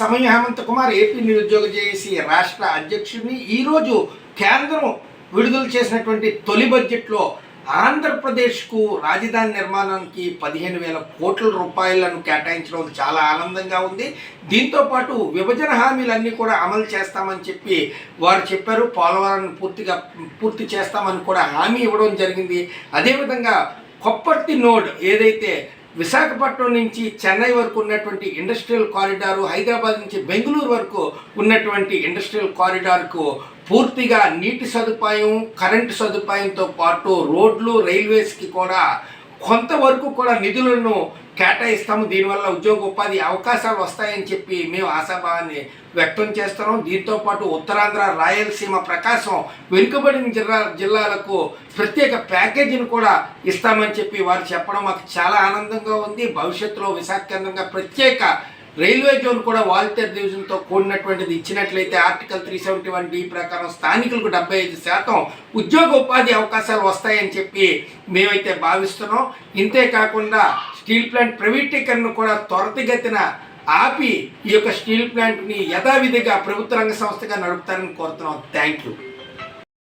సమయం హేమంత్ కుమార్ ఏపీ నిరుద్యోగ జేఏసీ రాష్ట్ర అధ్యక్షుడిని ఈరోజు కేంద్రం విడుదల చేసినటువంటి తొలి బడ్జెట్లో ఆంధ్రప్రదేశ్కు రాజధాని నిర్మాణానికి పదిహేను వేల కోట్ల రూపాయలను కేటాయించడం చాలా ఆనందంగా ఉంది. దీంతో పాటు విభజన హామీలన్నీ కూడా అమలు చేస్తామని చెప్పి వారు చెప్పారు. పోలవరాన్ని పూర్తిగా పూర్తి చేస్తామని కూడా హామీ ఇవ్వడం జరిగింది. అదేవిధంగా కొప్పర్తి నోడ్ ఏదైతే విశాఖపట్నం నుంచి చెన్నై వరకు ఉన్నటువంటి ఇండస్ట్రియల్ కారిడారు హైదరాబాద్ నుంచి బెంగళూరు వరకు ఉన్నటువంటి ఇండస్ట్రియల్ కారిడార్కు పూర్తిగా నీటి సదుపాయం కరెంటు సదుపాయంతో పాటు రోడ్లు రైల్వేస్కి కూడా కొంతవరకు కూడా నిధులను కేటాయిస్తాము. దీనివల్ల ఉద్యోగ ఉపాధి అవకాశాలు వస్తాయని చెప్పి మేము ఆశాభావాన్ని వ్యక్తం చేస్తున్నాం. దీంతో పాటు ఉత్తరాంధ్ర రాయలసీమ ప్రకాశం వెనుకబడిన జిల్లా జిల్లాలకు ప్రత్యేక ప్యాకేజీని కూడా ఇస్తామని చెప్పి వారు చెప్పడం మాకు చాలా ఆనందంగా ఉంది. భవిష్యత్తులో విశాఖ కేంద్రంగా ప్రత్యేక రైల్వే జోన్ కూడా వాల్తేర్ డివిజన్తో కూడినటువంటిది ఇచ్చినట్లయితే article three seventy one D ప్రకారం స్థానికులకు డెబ్బై ఐదు శాతం ఉద్యోగ ఉపాధి అవకాశాలు వస్తాయని చెప్పి మేమైతే భావిస్తున్నాం. ఇంతే కాకుండా స్టీల్ ప్లాంట్ ప్రైవేటీకరణను కూడా త్వరితగతిన ఆపి ఈ యొక్క స్టీల్ ప్లాంట్ని యథావిధిగా ప్రభుత్వ రంగ సంస్థగా నడుపుతారని కోరుతున్నాం. Thank you.